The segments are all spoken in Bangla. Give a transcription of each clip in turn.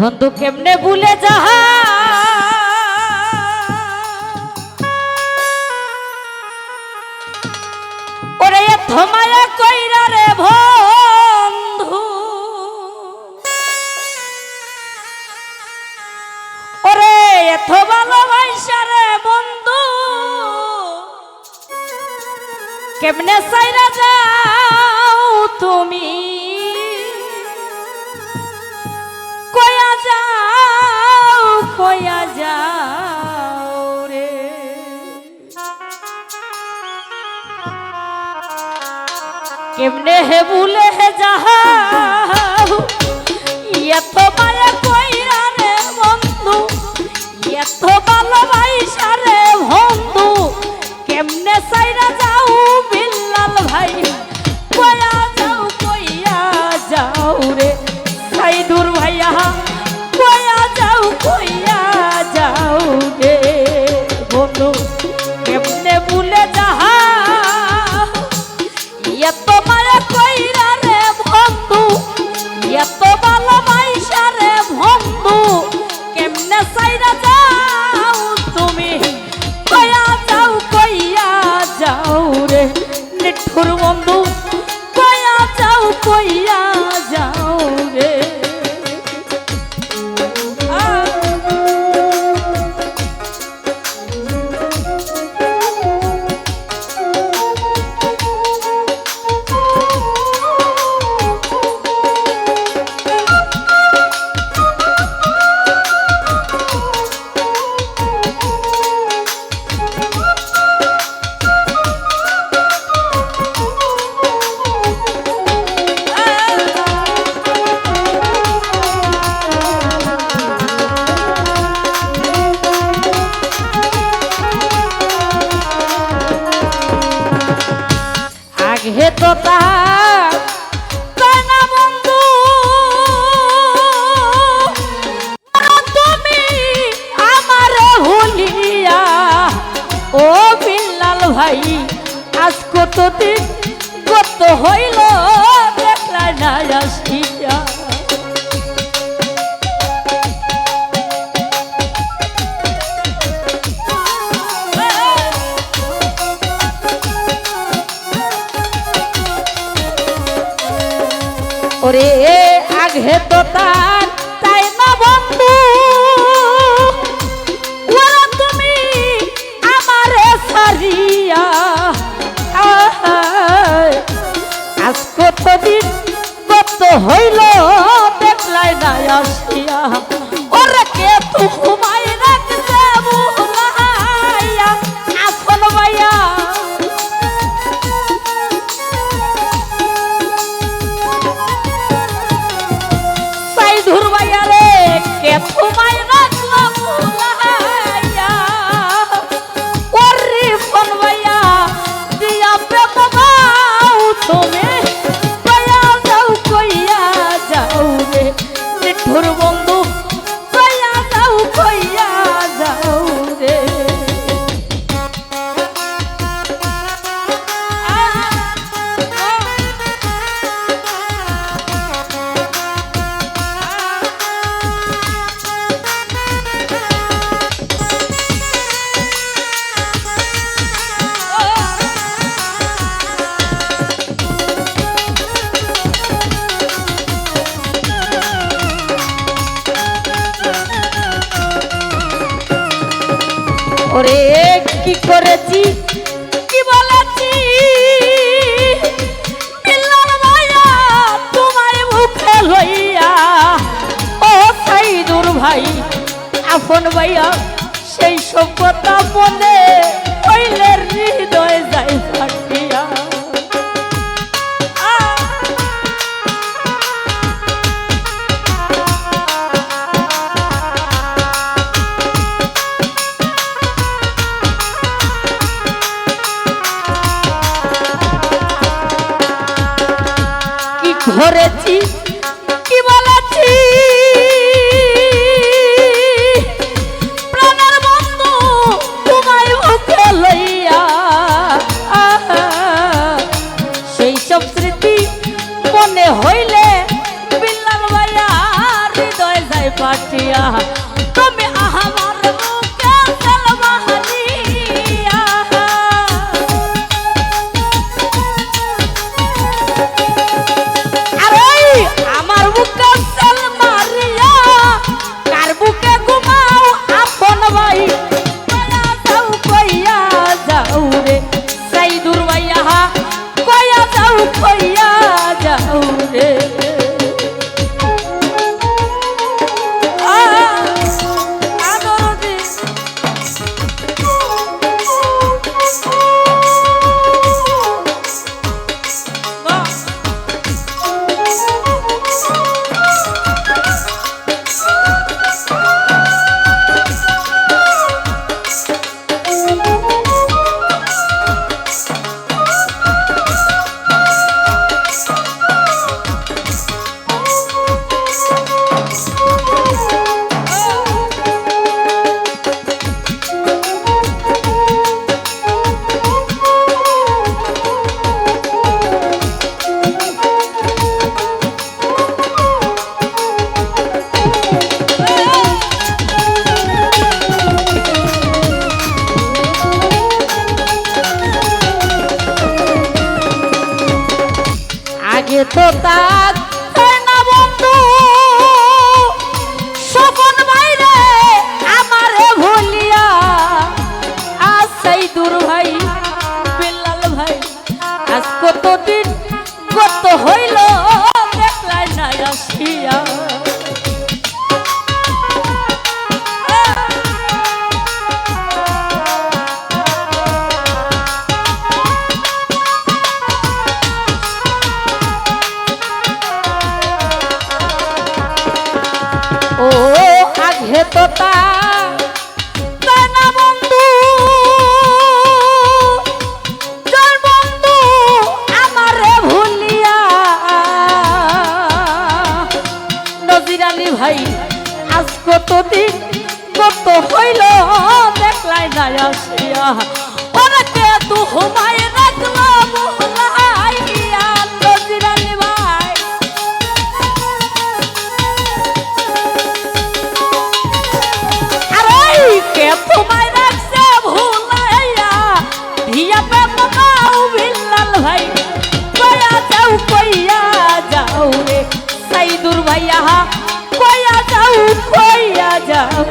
বন্ধু কেমনে ভুলে যাহা? ওরে এত মায়া কইরা রে বন্ধু। ওরে এত ভালোবাসা রে বন্ধু। কেমনে সাইরা যাও তুমি? কয়া যাও রে। কেমনে হে ভুলে হে যাও এত মায়া ও বিল্লাল ভাই, আজ কতদিন কত হইল দেখলা না আসিয়া ওরে আগে তো তার তাই না বন্ধু? কতদিন কত হইল বন্ধু ওরে কি করেছি? কি বলেছি? তোমায় মুখে লইয়া, ও সাইদুর ভাই, আপন ভাইয়া, সেই সভ্যতা মনে হইলে হৃদয় যায় কি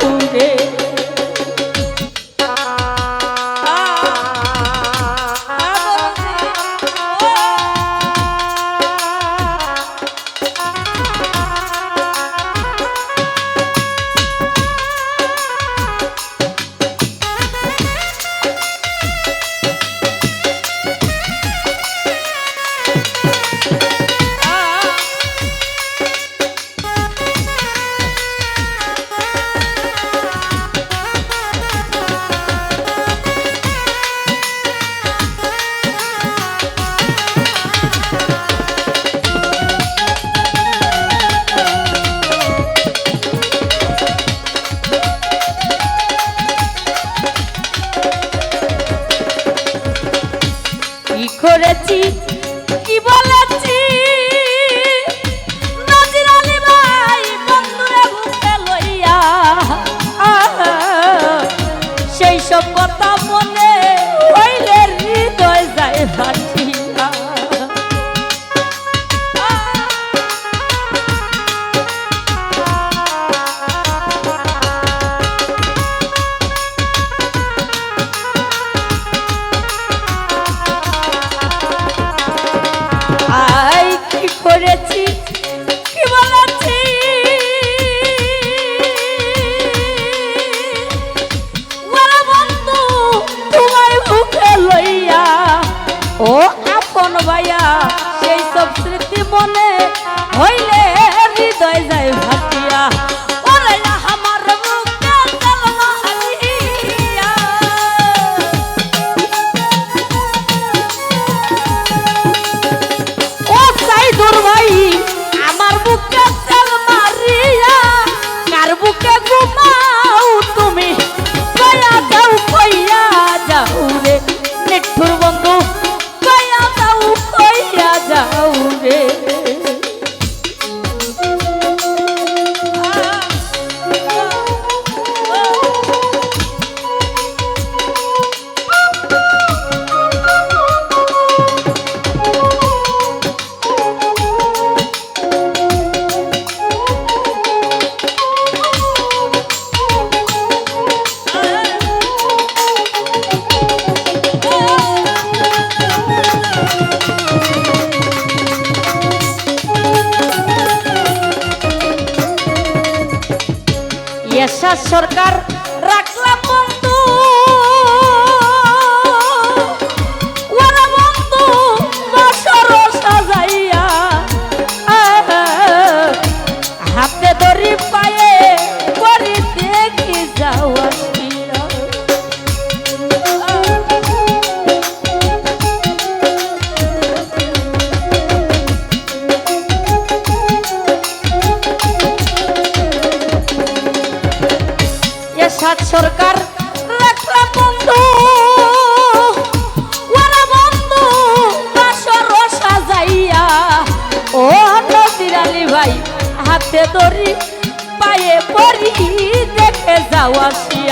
পুরে ও আপন ভাইয়া এই সব স্মৃতি মনে এরশাদ সরকার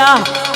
야.